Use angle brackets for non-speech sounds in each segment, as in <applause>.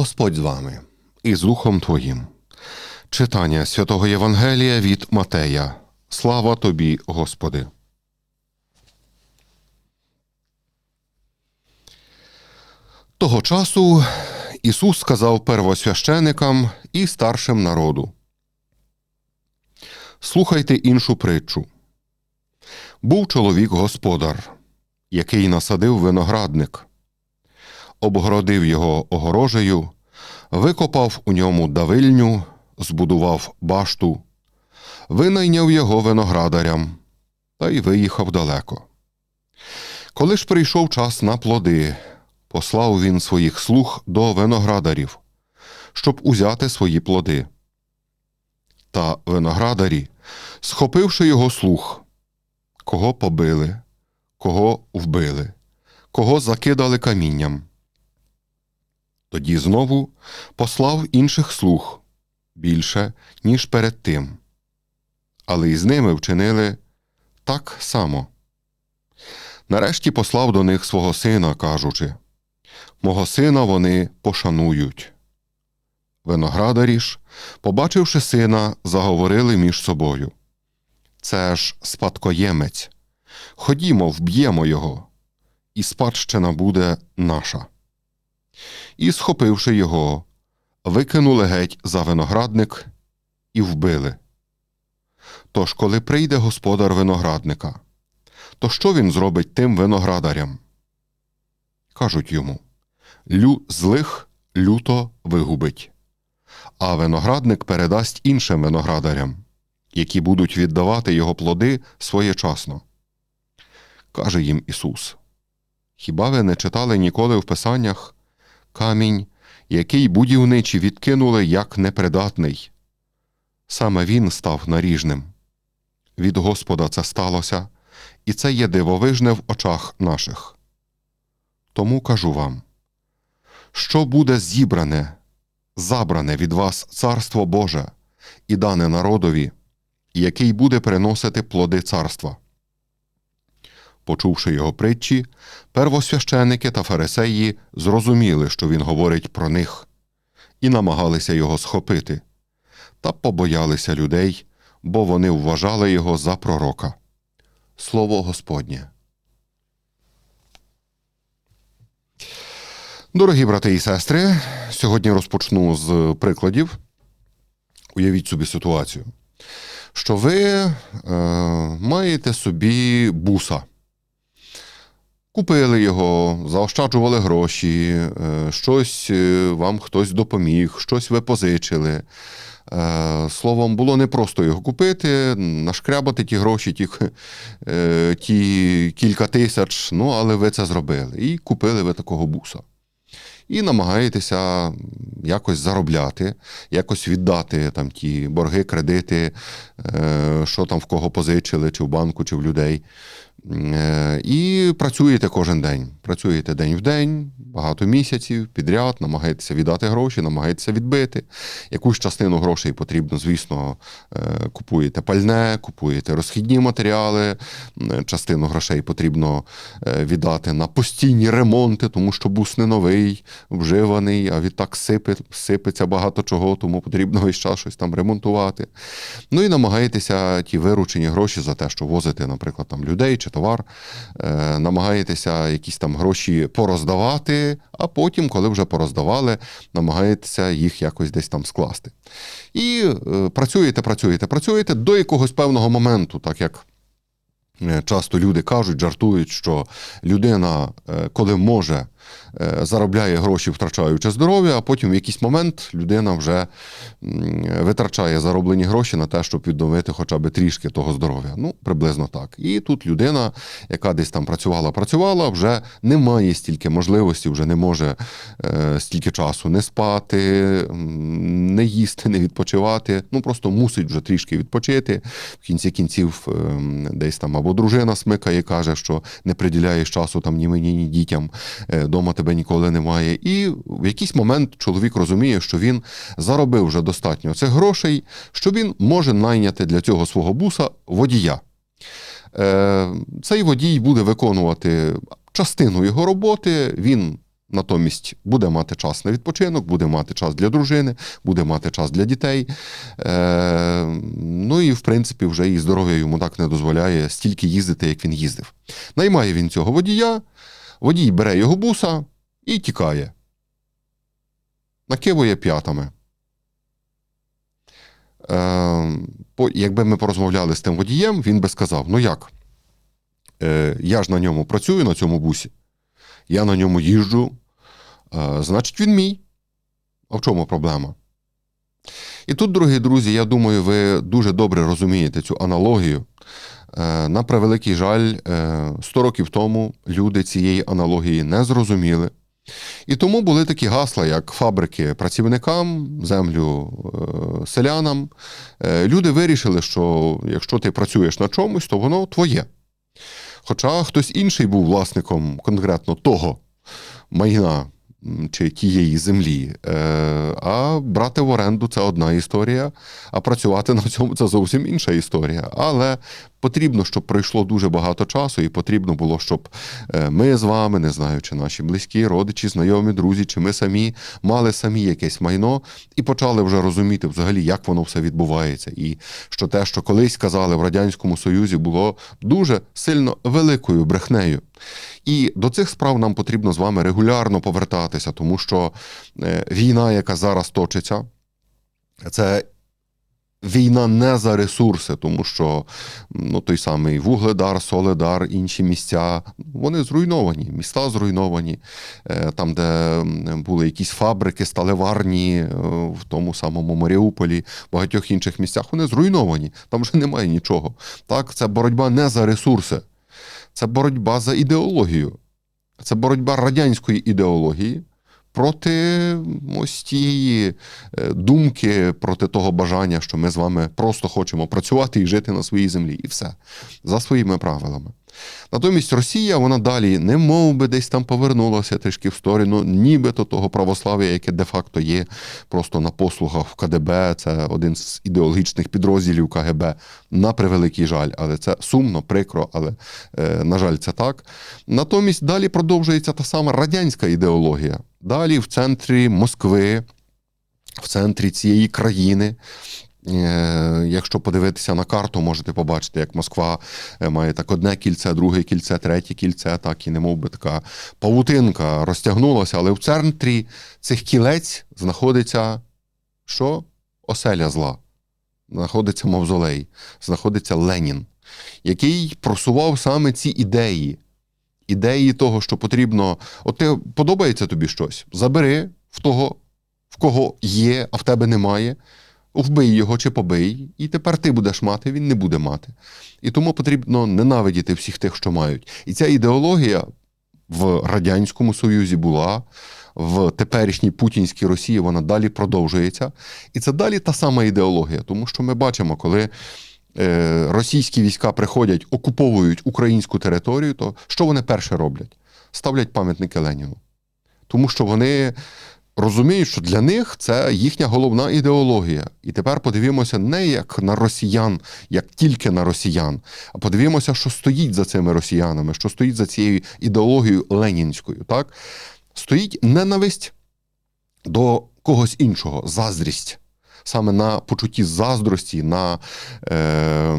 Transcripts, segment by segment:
Господь з вами і з Духом Твоїм. Читання святого Євангелія від Матея. Слава тобі, Господи. Того часу Ісус сказав первосвященикам і старшим народу. Слухайте іншу притчу. Був чоловік господар, який насадив виноградник, обгородив його огорожею, викопав у ньому давильню, збудував башту, винайняв його виноградарям та й виїхав далеко. Коли ж прийшов час на плоди, послав він своїх слуг до виноградарів, щоб узяти свої плоди. Та виноградарі, схопивши його слух, кого побили, кого вбили, кого закидали камінням. Тоді знову послав інших слуг більше, ніж перед тим, але й з ними вчинили так само. Нарешті послав до них свого сина, кажучи Мого сина вони пошанують. Виноградарі ж, побачивши сина, заговорили між собою. Це ж спадкоємець. Ходімо, вб'ємо його, і спадщина буде наша. І, схопивши його, викинули геть за виноградник і вбили. Тож, коли прийде господар виноградника, то що він зробить тим виноградарям? Кажуть йому Лю злих люто вигубить, а виноградник передасть іншим виноградарям, які будуть віддавати його плоди своєчасно. Каже їм Ісус: Хіба ви не читали ніколи в Писаннях камінь, який будівничі відкинули як непридатний? Саме він став наріжним. Від Господа це сталося, і це є дивовижне в очах наших. Тому кажу вам, що буде зібране, забране від вас Царство Боже і дане народові, який буде приносити плоди царства. Почувши його притчі, первосвященики та фарисеї зрозуміли, що він говорить про них, і намагалися його схопити, та побоялися людей, бо вони вважали його за пророка. Слово Господнє. Дорогі брати і сестри, сьогодні розпочну з прикладів. Уявіть собі ситуацію, що ви е, маєте собі буса. Купили його, заощаджували гроші, е, щось е, вам хтось допоміг, щось ви позичили. Е, словом, було не просто його купити, нашкрябати ті гроші, ті, ті кілька тисяч, ну але ви це зробили. І купили ви такого буса і намагаєтеся якось заробляти, якось віддати там ті борги, кредити, що там в кого позичили, чи в банку, чи в людей. Е, і працюєте кожен день. Працюєте день в день, багато місяців підряд, намагаєтеся віддати гроші, намагаєтеся відбити. Якусь частину грошей потрібно, звісно, е, купуєте пальне, купуєте розхідні матеріали. Частину грошей потрібно е, віддати на постійні ремонти, тому що бус не новий, вживаний, а відтак сипе, сипеться багато чого, тому потрібно весь час щось там ремонтувати. Ну і намагаєтеся ті виручені гроші за те, що возите, наприклад, там людей чи товар, е, намагаєтеся якісь там гроші пороздавати, а потім, коли вже пороздавали, намагаєтеся їх якось десь там скласти. І е, працюєте, працюєте, працюєте до якогось певного моменту, так як. Е, часто люди кажуть, жартують, що людина, коли може заробляє гроші, втрачаючи здоров'я, а потім в якийсь момент людина вже витрачає зароблені гроші на те, щоб відновити хоча б трішки того здоров'я. Ну, приблизно так. І тут людина, яка десь там працювала, працювала, вже не має стільки можливості, вже не може е, стільки часу не спати, не їсти, не відпочивати. Ну просто мусить вже трішки відпочити. В кінці кінців ем, десь там або дружина смикає, каже, що не приділяєш часу там ні мені, ні дітям. Е, дома тебе ніколи немає. І в якийсь момент чоловік розуміє, що він заробив вже достатньо цих грошей, що він може найняти для цього свого буса водія. Е, цей водій буде виконувати частину його роботи, він Натомість буде мати час на відпочинок, буде мати час для дружини, буде мати час для дітей. Е, ну і в принципі вже і здоров'я йому так не дозволяє стільки їздити, як він їздив. Наймає він цього водія, водій бере його буса і тікає. Накивує п'ятами. Е, якби ми порозмовляли з тим водієм, він би сказав: ну як? Е, я ж на ньому працюю на цьому бусі, я на ньому їжджу, е, значить, він мій. А в чому проблема? І тут, дорогі друзі, я думаю, ви дуже добре розумієте цю аналогію. Е, на превеликий жаль, е, 100 років тому люди цієї аналогії не зрозуміли. І тому були такі гасла, як фабрики працівникам, землю е, селянам. Е, Люди вирішили, що якщо ти працюєш на чомусь, то воно твоє. Хоча хтось інший був власником конкретно того майна чи тієї землі. Е, А брати в оренду це одна історія, а працювати на цьому це зовсім інша історія. Але потрібно, щоб пройшло дуже багато часу, і потрібно було, щоб е, ми з вами, не знаю, чи наші близькі, родичі, знайомі, друзі, чи ми самі мали самі якесь майно і почали вже розуміти взагалі, як воно все відбувається. І що те, що колись казали в Радянському Союзі, було дуже сильно великою брехнею. І до цих справ нам потрібно з вами регулярно повертатися, тому що е, війна, яка зараз точиться, це війна не за ресурси, тому що ну, той самий Вугледар, Соледар, інші місця, вони зруйновані, міста зруйновані, Е, там, де були якісь фабрики, сталеварні, е, в тому самому Маріуполі, багатьох інших місцях, вони зруйновані. Там вже немає нічого. Так, це боротьба не за ресурси, це боротьба за ідеологію. Це боротьба радянської ідеології проти ось тієї е, думки, проти того бажання, що ми з вами просто хочемо працювати і жити на своїй землі, і все за своїми правилами. Натомість Росія, вона далі, не мов би десь там повернулася трішки в сторону, нібито того православ'я, яке де-факто є просто на послугах в КДБ. Це один з ідеологічних підрозділів КГБ. На превеликий жаль, але це сумно, прикро, але е, на жаль, це так. Натомість далі продовжується та сама радянська ідеологія. Далі в центрі Москви, в центрі цієї країни. Е, Якщо подивитися на карту, можете побачити, як Москва е, має так одне кільце, друге кільце, третє кільце, так і не мов би така павутинка розтягнулася, але в центрі цих кілець знаходиться що? Оселя зла. Знаходиться мавзолей, знаходиться Ленін, який просував саме ці ідеї. Ідеї того, що потрібно. От ти подобається тобі щось? Забери в того, в кого є, а в тебе немає. Вбий його чи побий, і тепер ти будеш мати, він не буде мати. І тому потрібно ненавидіти всіх тих, що мають. І ця ідеологія в Радянському Союзі була, в теперішній путінській Росії вона далі продовжується. І це далі та сама ідеологія, тому що ми бачимо, коли е, російські війська приходять, окуповують українську територію, то що вони перше роблять? Ставлять пам'ятники Леніну. Тому що вони розуміють, що для них це їхня головна ідеологія. І тепер подивімося не як на росіян, як тільки на росіян, а подивімося, що стоїть за цими росіянами, що стоїть за цією ідеологією ленінською. Так? Стоїть ненависть до когось іншого, заздрість. Саме на почутті заздрості, на е,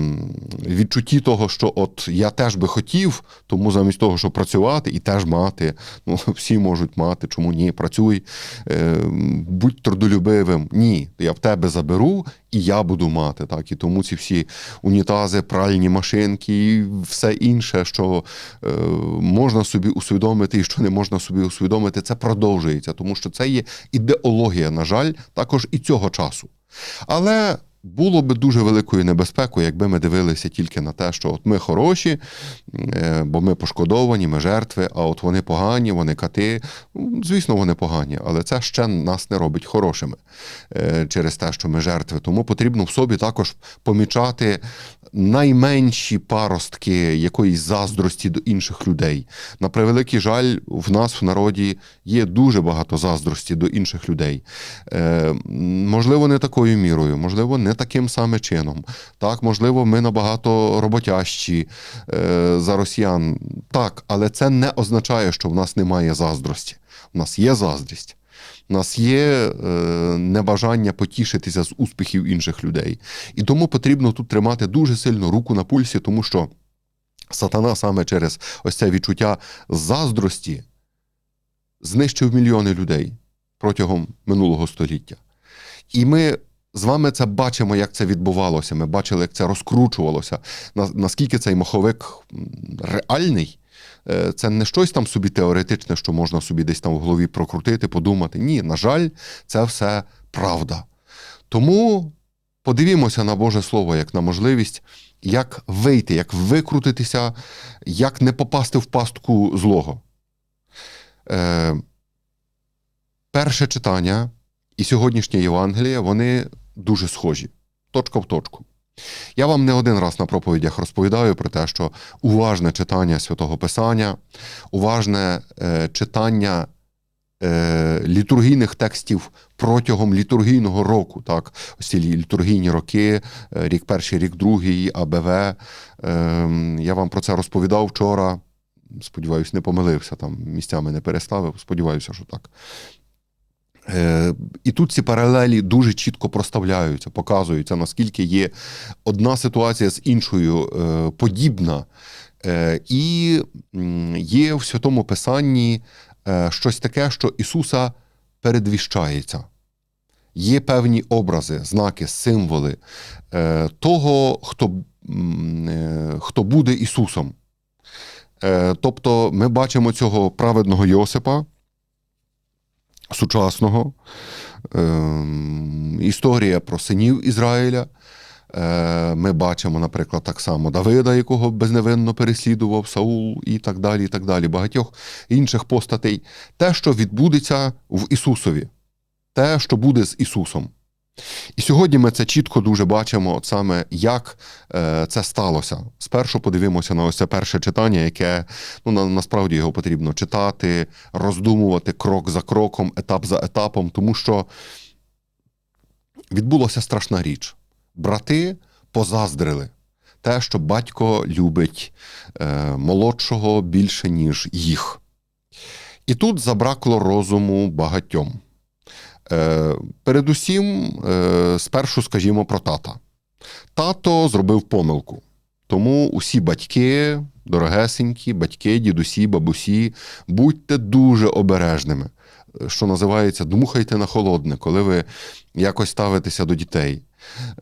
відчутті того, що от я теж би хотів, тому замість того, щоб працювати і теж мати, ну <laughs> всі можуть мати, чому ні, працюй, е, будь трудолюбивим. Ні, я в тебе заберу і я буду мати. Так? І тому ці всі унітази, пральні машинки і все інше, що е, можна собі усвідомити і що не можна собі усвідомити, це продовжується, тому що це є ідеологія, на жаль, також і цього часу. Але було би дуже великою небезпекою, якби ми дивилися тільки на те, що от ми хороші, е, бо ми пошкодовані, ми жертви, а от вони погані, вони кати. Ну, Звісно, вони погані, але це ще нас не робить хорошими е, через те, що ми жертви. Тому потрібно в собі також помічати найменші паростки якоїсь заздрості до інших людей. На превеликий жаль, в нас в народі є дуже багато заздрості до інших людей. Е, можливо, не такою мірою, можливо, не таким саме чином. Так, можливо, ми набагато роботящі е, за росіян. Так, але це не означає, що в нас немає заздрості. У нас є заздрість, у нас є е, небажання потішитися з успіхів інших людей. І тому потрібно тут тримати дуже сильно руку на пульсі, тому що сатана саме через ось це відчуття заздрості знищив мільйони людей протягом минулого століття. І ми з вами це бачимо, як це відбувалося. Ми бачили, як це розкручувалося. Наскільки цей маховик реальний, Е, це не щось там собі теоретичне, що можна собі десь там в голові прокрутити, подумати. Ні, на жаль, це все правда. Тому подивімося на Боже Слово як на можливість, як вийти, як викрутитися, як не попасти в пастку злого. Е, перше читання і сьогоднішнє Євангеліє, вони дуже схожі, точка в точку. Я вам не один раз на проповідях розповідаю про те, що уважне читання святого Писання, уважне е, читання е, літургійних текстів протягом літургійного року, так, ось ці літургійні роки, е, рік перший, рік другий, АБВ. Е, я вам про це розповідав вчора. Сподіваюсь, не помилився там, місцями не переставив. Сподіваюся, що так. Е, І тут ці паралелі дуже чітко проставляються, показуються, наскільки є одна ситуація з іншою е, подібна. Е, І є в Святому Писанні щось таке, що Ісуса передвіщається. Є певні образи, знаки, символи того, хто, хто буде Ісусом. Тобто ми бачимо цього праведного Йосипа, сучасного, ем, історія про синів Ізраїля. Е, Ми бачимо, наприклад, так само Давида, якого безневинно переслідував Саул, і так далі, і так далі. Багатьох інших постатей. Те, що відбудеться в Ісусові, те, що буде з Ісусом. І сьогодні ми це чітко дуже бачимо, от саме як е, це сталося. Спершу подивимося на ось це перше читання, яке ну на, насправді його потрібно читати, роздумувати крок за кроком, етап за етапом, тому що відбулася страшна річ. Брати позаздрили те, що батько любить е, молодшого більше, ніж їх. І тут забракло розуму багатьом. Е, передусім, е, спершу скажімо про тата. Тато зробив помилку. Тому усі батьки, дорогесенькі, батьки, дідусі, бабусі, будьте дуже обережними. Е, Що називається, дмухайте на холодне, коли ви якось ставитеся до дітей.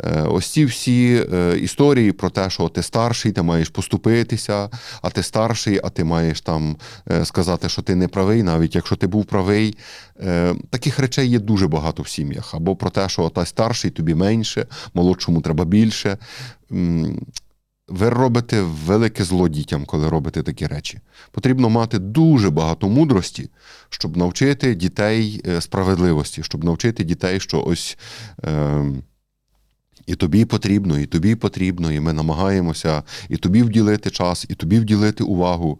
Е, Ось ці всі е, історії про те, що ти старший, ти маєш поступитися, а ти старший, а ти маєш там е, сказати, що ти не правий, навіть якщо ти був правий. Таких речей є дуже багато в сім'ях. Або про те, що та старший тобі менше, молодшому треба більше. Ви робите велике зло дітям, коли робите такі речі. Потрібно мати дуже багато мудрості, щоб навчити дітей справедливості, щоб навчити дітей, що ось. Е, і тобі потрібно, і тобі потрібно, і ми намагаємося і тобі вділити час, і тобі вділити увагу.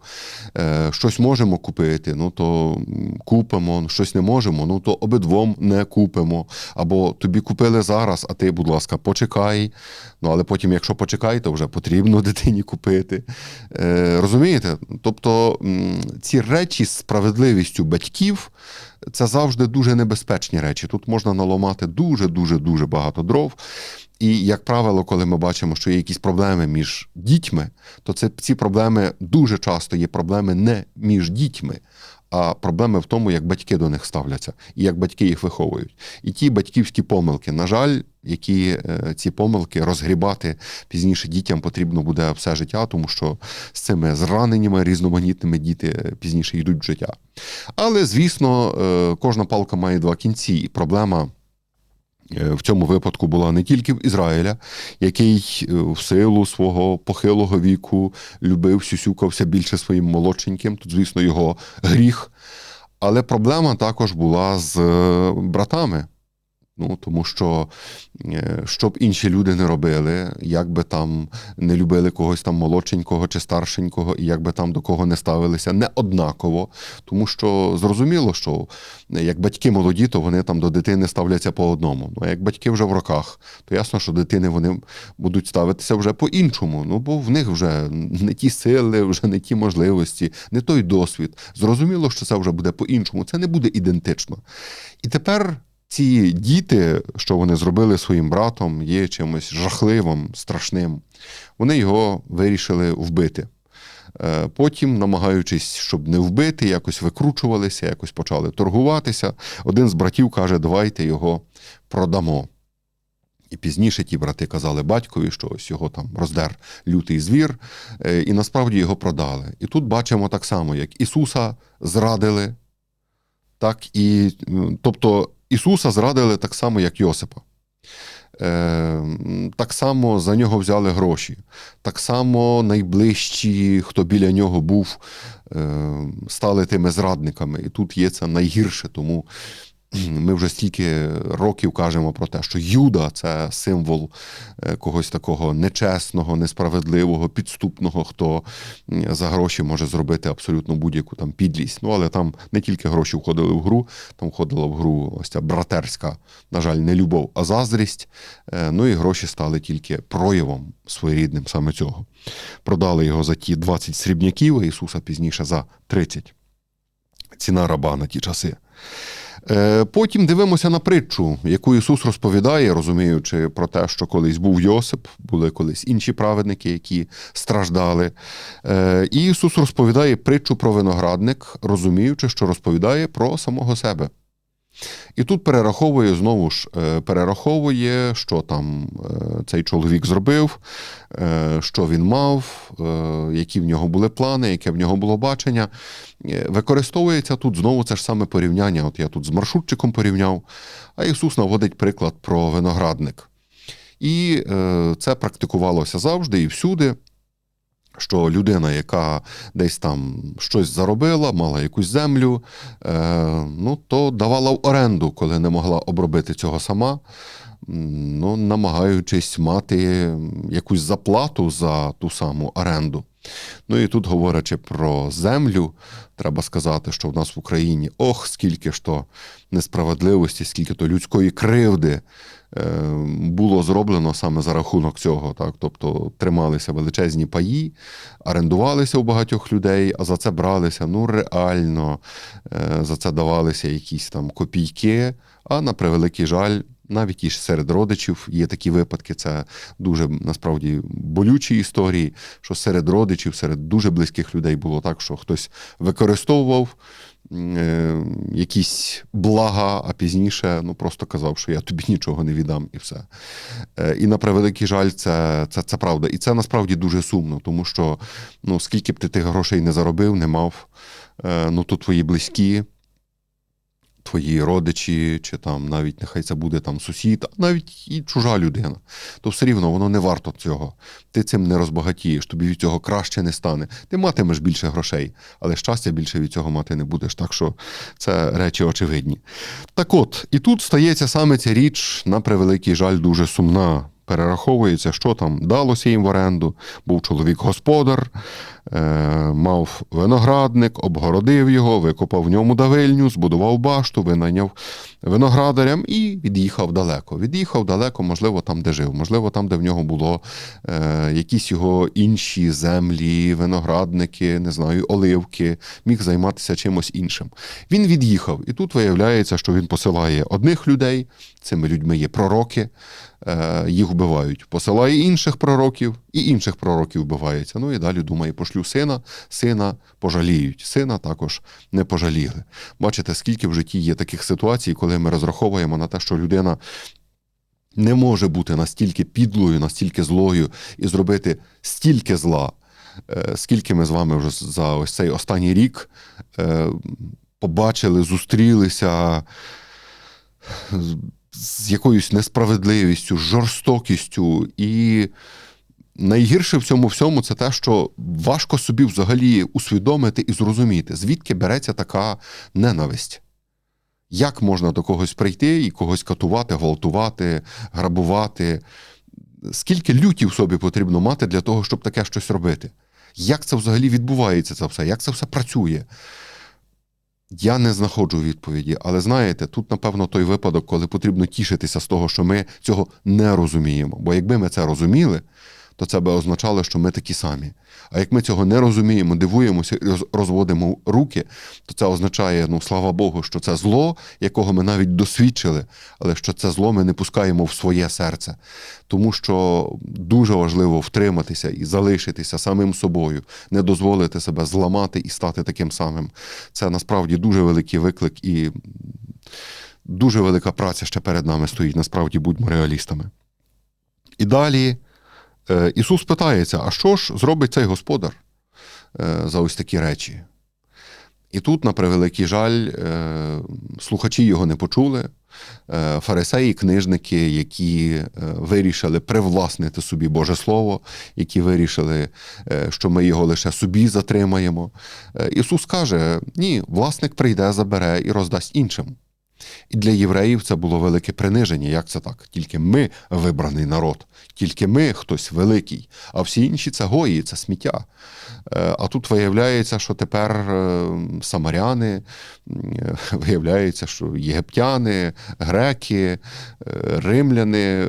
Е, щось можемо купити, ну то купимо, щось не можемо, ну то обидвом не купимо. Або тобі купили зараз, а ти, будь ласка, почекай. Ну але потім, якщо почекай, то вже потрібно <laughs> дитині купити. Е, розумієте? Тобто ці речі з справедливістю батьків. Це завжди дуже небезпечні речі. Тут можна наламати дуже, дуже, дуже багато дров. І, як правило, коли ми бачимо, що є якісь проблеми між дітьми, то це ці проблеми дуже часто є проблеми не між дітьми, а проблеми в тому, як батьки до них ставляться і як батьки їх виховують. І ті батьківські помилки, на жаль, які е, ці помилки розгрібати пізніше дітям потрібно буде все життя, тому що з цими зраненнями різноманітними діти пізніше йдуть в життя. Але, звісно, е, кожна палка має два кінці, і проблема. Е, В цьому випадку була не тільки в Ізраїля, який е, в силу свого похилого віку любив, сюсюкався більше своїм молодшеньким, тут, звісно, його гріх. Але проблема також була з е, братами. Ну, тому що е, щоб інші люди не робили, як би там не любили когось там молодшенького чи старшенького, і як би там до кого не ставилися, не однаково. Тому що зрозуміло, що е, як батьки молоді, то вони там до дитини ставляться по одному. Ну, а як батьки вже в роках, то ясно, що дитини вони будуть ставитися вже по-іншому. Ну, бо в них вже не ті сили, вже не ті можливості, не той досвід. Зрозуміло, що це вже буде по-іншому. Це не буде ідентично. І тепер ці діти, що вони зробили своїм братом, є чимось жахливим, страшним. Вони його вирішили вбити. Е, Потім, намагаючись, щоб не вбити, якось викручувалися, якось почали торгуватися. Один з братів каже: давайте його продамо. І пізніше ті брати казали батькові, що ось його там роздер лютий звір, е, і насправді його продали. І тут бачимо так само, як Ісуса зрадили, так і, тобто Ісуса зрадили так само, як Йосипа. Е, Так само за нього взяли гроші. Так само найближчі, хто біля нього був, е, стали тими зрадниками. І тут є це найгірше, тому ми вже стільки років кажемо про те, що Юда це символ е, когось такого нечесного, несправедливого, підступного, хто за гроші може зробити абсолютно будь-яку там підлість. Ну але там не тільки гроші входили в гру, там входила в гру ось ця братерська, на жаль, не любов, а заздрість. Е, Ну і гроші стали тільки проявом своєрідним саме цього. Продали його за ті 20 срібняків, а Ісуса пізніше за 30. Ціна раба на ті часи. Е, Потім дивимося на притчу, яку Ісус розповідає, розуміючи про те, що колись був Йосип, були колись інші праведники, які страждали. Е, І Ісус розповідає притчу про виноградник, розуміючи, що розповідає про самого себе. І тут перераховує знову ж е, перераховує, що там е, цей чоловік зробив, е, що він мав, які в нього були плани, яке в нього було бачення. Використовується тут знову це ж саме порівняння. От я тут з маршрутчиком порівняв, а Ісус наводить приклад про виноградник. І це практикувалося завжди і всюди. Що людина, яка десь там щось заробила, мала якусь землю, е, ну, то давала в оренду, коли не могла обробити цього сама, ну, намагаючись мати якусь заплату за ту саму оренду. Ну і тут, говорячи про землю, треба сказати, що в нас в Україні ох, скільки ж то несправедливості, скільки то людської кривди було зроблено саме за рахунок цього. Так? Тобто трималися величезні паї, орендувалися у багатьох людей, а за це бралися ну реально, е, за це давалися якісь там копійки. А на превеликий жаль, навіть і серед родичів є такі випадки. Це дуже насправді болючі історії, що серед родичів, серед дуже близьких людей було так, що хтось використовував е, якісь блага, а пізніше ну просто казав, що я тобі нічого не віддам, і все. Е, І на превеликий жаль, це, це, це правда. І це насправді дуже сумно, тому що ну, скільки б ти тих грошей не заробив, не мав, е, ну то твої близькі твої родичі, чи там навіть нехай це буде там сусід, а навіть і чужа людина, то все рівно воно не варто цього. Ти цим не розбагатієш, тобі від цього краще не стане. Ти матимеш більше грошей, але щастя більше від цього мати не будеш. Так що це речі очевидні. Так от, і тут стається саме ця річ, на превеликий жаль, дуже сумна. Перераховується, що там далося їм в оренду. Був чоловік господар, е, мав виноградник, обгородив його, викопав в ньому давильню, збудував башту, винайняв виноградарям і від'їхав далеко. Від'їхав далеко, можливо, там, де жив, можливо, там, де в нього було е, якісь його інші землі, виноградники, не знаю, оливки, міг займатися чимось іншим. Він від'їхав, і тут виявляється, що він посилає одних людей, цими людьми є пророки, їх вбивають. Посилає інших пророків, і інших пророків вбивається. Ну і далі думає, пошлю сина, сина пожаліють. Сина також не пожаліли. Бачите, скільки в житті є таких ситуацій, коли ми розраховуємо на те, що людина. Не може бути настільки підлою, настільки злою і зробити стільки зла, е, скільки ми з вами вже за ось цей останній рік е, побачили, зустрілися з- якоюсь несправедливістю, жорстокістю. І найгірше в цьому всьому це те, що важко собі взагалі усвідомити і зрозуміти, звідки береться така ненависть. Як можна до когось прийти і когось катувати, гвалтувати, грабувати? Скільки лютів собі потрібно мати для того, щоб таке щось робити? Як це взагалі відбувається це все? Як це все працює? Я не знаходжу відповіді, але знаєте, тут, напевно, той випадок, коли потрібно тішитися з того, що ми цього не розуміємо. Бо якби ми це розуміли, то це би означало, що ми такі самі. А як ми цього не розуміємо, дивуємося і розводимо руки, то це означає, ну слава Богу, що це зло, якого ми навіть досвідчили, але що це зло ми не пускаємо в своє серце. Тому що дуже важливо втриматися і залишитися самим собою, не дозволити себе зламати і стати таким самим. Це насправді дуже великий виклик і дуже велика праця ще перед нами стоїть. Насправді будьмо реалістами. І далі Ісус питається: а що ж зробить цей господар е, за ось такі речі? І тут, на превеликий жаль, е, слухачі його не почули. Е, Фарисеї, книжники, які е, вирішили привласнити собі Боже Слово, які вирішили, е, що ми його лише собі затримаємо. Е, Ісус каже: ні, власник прийде, забере і роздасть іншим. І для євреїв це було велике приниження. Як це так? Тільки ми вибраний народ, тільки ми хтось великий, а всі інші це гої, це сміття. Е, А тут виявляється, що тепер е, самаряни, е, виявляється, що єгиптяни, греки, римляни,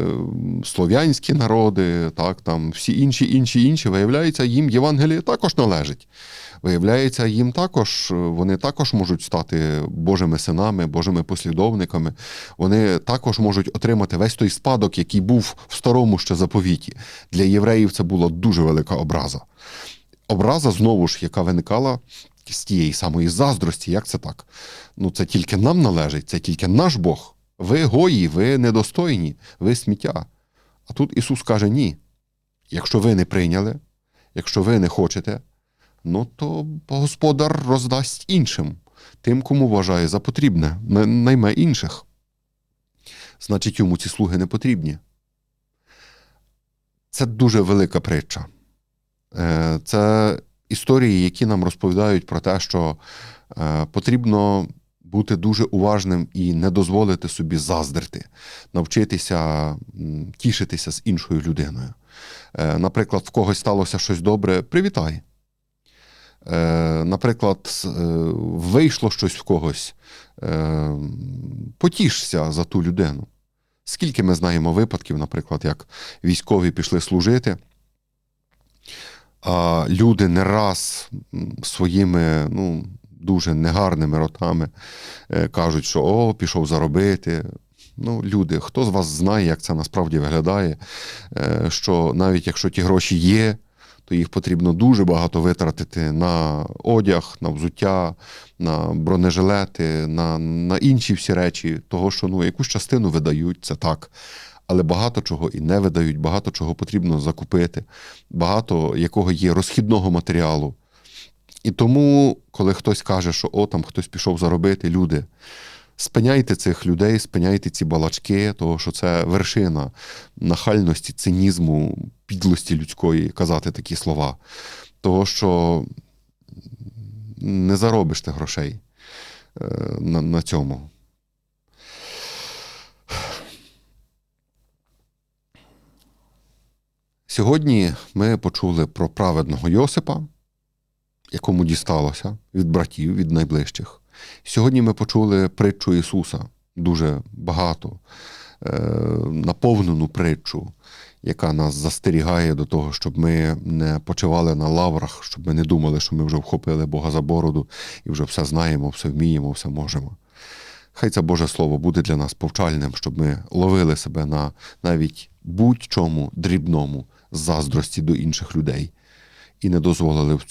слов'янські народи, так, там всі інші, інші, інші, виявляється, їм Євангеліє також належить. Виявляється, їм також вони також можуть стати Божими синами, Божими послідовниками. Вони також можуть отримати весь той спадок, який був в старому ще заповіті. Для євреїв це була дуже велика образа. Образа, знову ж, яка виникала з тієї самої заздрості. Як це так? Ну, це тільки нам належить, це тільки наш Бог. Ви гої, ви недостойні, ви сміття. А тут Ісус каже: ні. Якщо ви не прийняли, якщо ви не хочете, ну то господар роздасть іншим, тим, кому вважає за потрібне, найме інших. Значить, йому ці слуги не потрібні. Це дуже велика притча. Е, Це історії, які нам розповідають про те, що е, потрібно бути дуже уважним і не дозволити собі заздрити, навчитися тішитися з іншою людиною. Е, Наприклад, в когось сталося щось добре, привітай. Наприклад, вийшло щось в когось, потішся за ту людину. Скільки ми знаємо випадків, наприклад, як військові пішли служити, а люди не раз своїми ну, дуже негарними ротами е, кажуть, що о, пішов заробити. Ну, люди, хто з вас знає, як це насправді виглядає, е, що навіть якщо ті гроші є, то їх потрібно дуже багато витратити на одяг, на взуття, на бронежилети, на, на інші всі речі, того, що ну, якусь частину видають, це так. Але багато чого і не видають, багато чого потрібно закупити, багато якого є розхідного матеріалу. І тому, коли хтось каже, що о, там хтось пішов заробити, люди, спиняйте цих людей, спиняйте ці балачки, того, що це вершина нахальності, цинізму, підлості людської казати такі слова. Того, що не заробиш ти грошей е, на, на цьому. Сьогодні ми почули про праведного Йосипа, якому дісталося від братів, від найближчих. Сьогодні ми почули притчу Ісуса, дуже багато, е, наповнену притчу, яка нас застерігає до того, щоб ми не почивали на лаврах, щоб ми не думали, що ми вже вхопили Бога за бороду і вже все знаємо, все вміємо, все можемо. Хай це Боже Слово буде для нас повчальним, щоб ми ловили себе на навіть будь-чому дрібному заздрості до інших людей і не дозволили в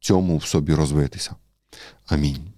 цьому, в собі розвитися. Амінь.